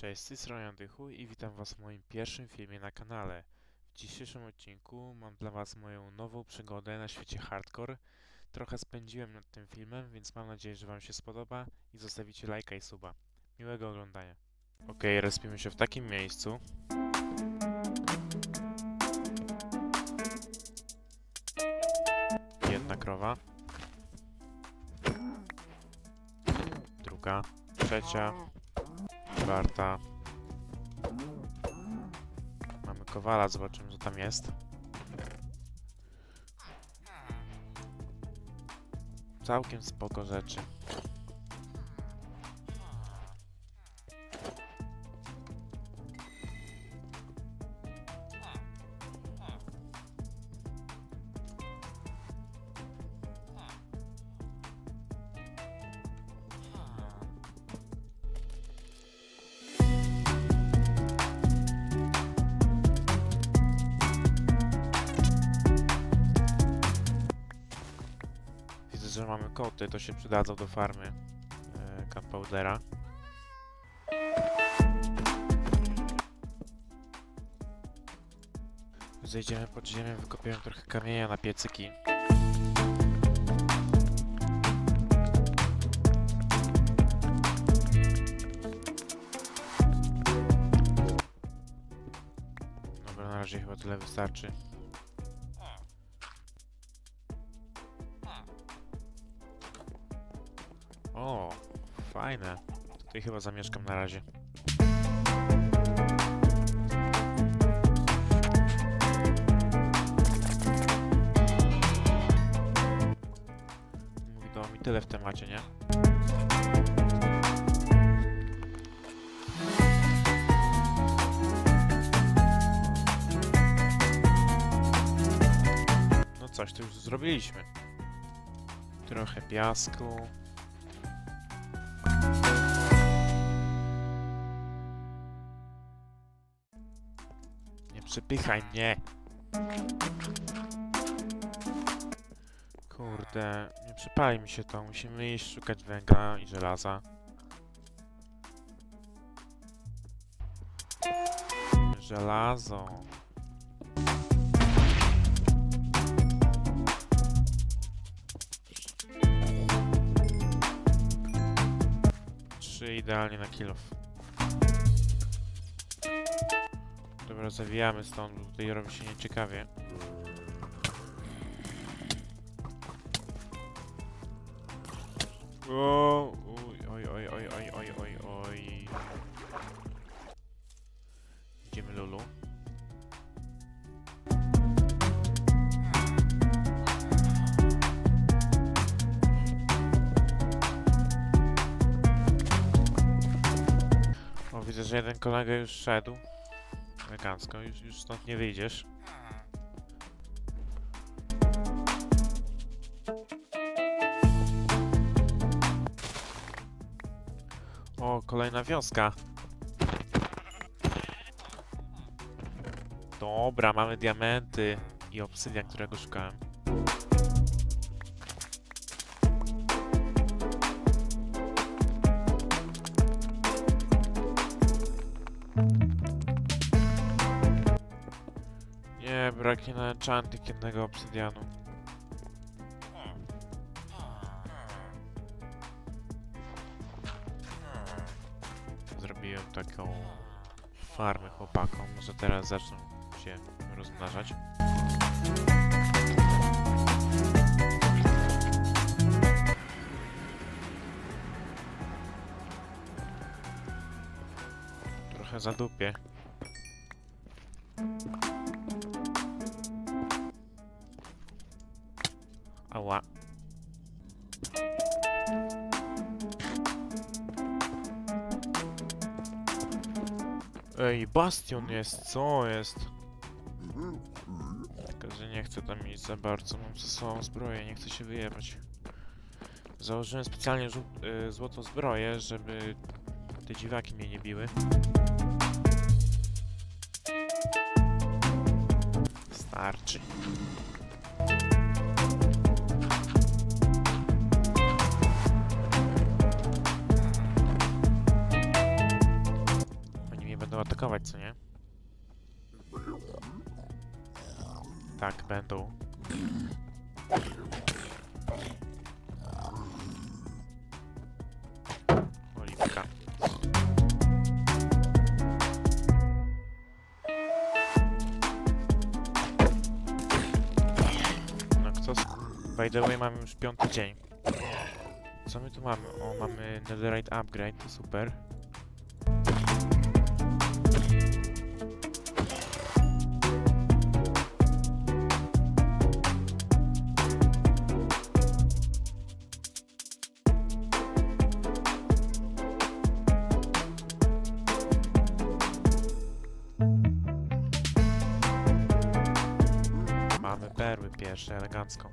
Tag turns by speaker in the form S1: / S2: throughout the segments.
S1: Cześć, z tej strony Andychu i witam was w moim pierwszym filmie na kanale. W dzisiejszym odcinku mam dla was moją nową przygodę na świecie hardcore. Trochę spędziłem nad tym filmem, więc mam nadzieję, że wam się spodoba i zostawicie lajka i suba. Miłego oglądania. Ok, respimy się w takim miejscu. Jedna krowa. Druga. Trzecia. Czwarta. Mamy kowala, zobaczymy co tam jest. Całkiem spoko rzeczy. Że mamy koty, to się przydadzą do farmy e. Zejdziemy pod ziemię, wykopiemy trochę kamienia na piecyki. Dobra, na razie chyba tyle wystarczy. Fajne. Tutaj chyba zamieszkam na razie. Mówi to mi tyle w temacie, nie? No coś, to już zrobiliśmy. Trochę piasku. Nie przypychaj mnie. Kurde, nie przypali mi się to. Musimy iść szukać węgla i żelaza. Żelazo. Trzy idealnie na kilof. Dobra, zawijamy stąd, bo tutaj robi się nieciekawie. O, oj, oj, oj, oj, oj, oj, oj. Idziemy Lulu. O, widzę, że jeden kolega już szedł. Elegancko, już, już stąd nie wyjdziesz. O, kolejna wioska. Dobra, mamy diamenty i obsydian, którego szukałem. Nie, braknie na enchanting jednego obsydianu. Zrobiłem taką farmę chłopakom. Może teraz zaczną się rozmnażać. Trochę zadupię. Ała. Ej, bastion jest, co jest? Tylko, że nie chcę tam iść za bardzo, mam ze sobą zbroję, nie chcę się wyjebać. Założyłem specjalnie y, złotą zbroję, żeby te dziwaki mnie nie biły. Starczy. Co nie? Tak, będą. Oliwka. No kto... s- By the way, mamy już piąty dzień. Co my tu mamy? O, mamy netherite upgrade, to super. Mamy perły pierwsze, elegancko.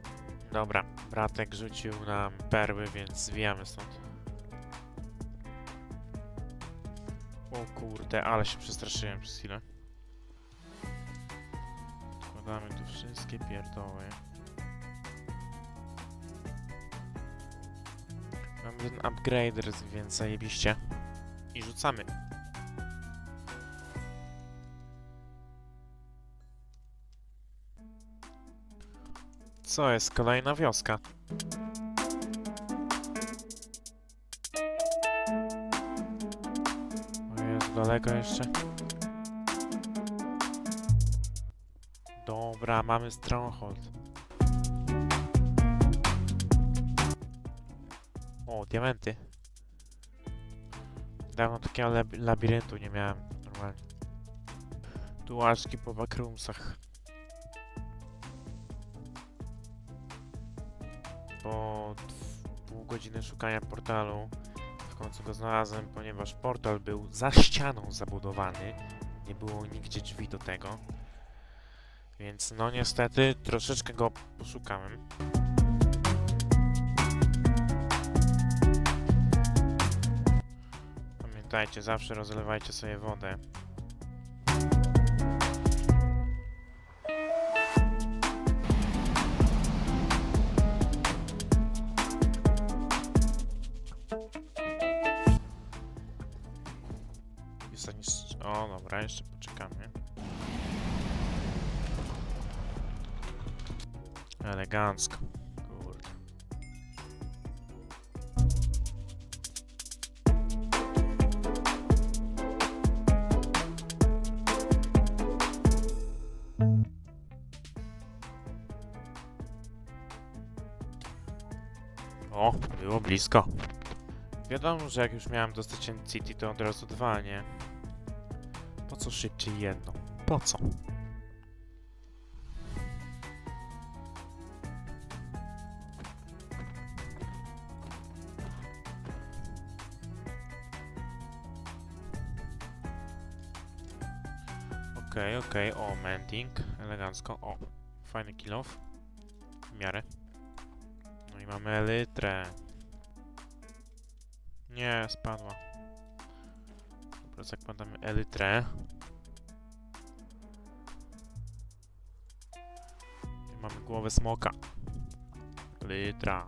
S1: Dobra, bratek rzucił nam perły, więc zwijamy stąd. O kurde, ale się przestraszyłem przez chwilę. Składamy tu wszystkie pierdoły. Mamy ten upgrader, więc zajebiście. I rzucamy. Co jest? Kolejna wioska. Daleko jeszcze. Dobra, mamy Stronghold. O, diamenty. Dawno takiego lab labiryntu nie miałem normalnie. Tu łażki po backroomsach. po pół godziny szukania portalu końcu go znalazłem, ponieważ portal był za ścianą zabudowany. Nie było nigdzie drzwi do tego. Więc no niestety troszeczkę go poszukałem. Pamiętajcie, zawsze rozlewajcie sobie wodę. Dobra, jeszcze poczekamy. Elegancko. Kurde. O, było blisko. Wiadomo, że jak już miałem dostać City, to od razu dwa, nie? Co szybciej jedno? Po co? Okej, okej, o, mending, elegancko, o, fajny kill off, w miarę. No i mamy elytrę. Nie, spadła. Dobra, zakładamy elytrę. Mamy głowę smoka. Elytra.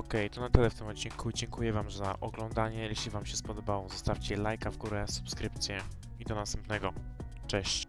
S1: Okej, to na tyle w tym odcinku. Dziękuję Wam za oglądanie. Jeśli Wam się spodobało, zostawcie lajka w górę, subskrypcję i do następnego. Cześć.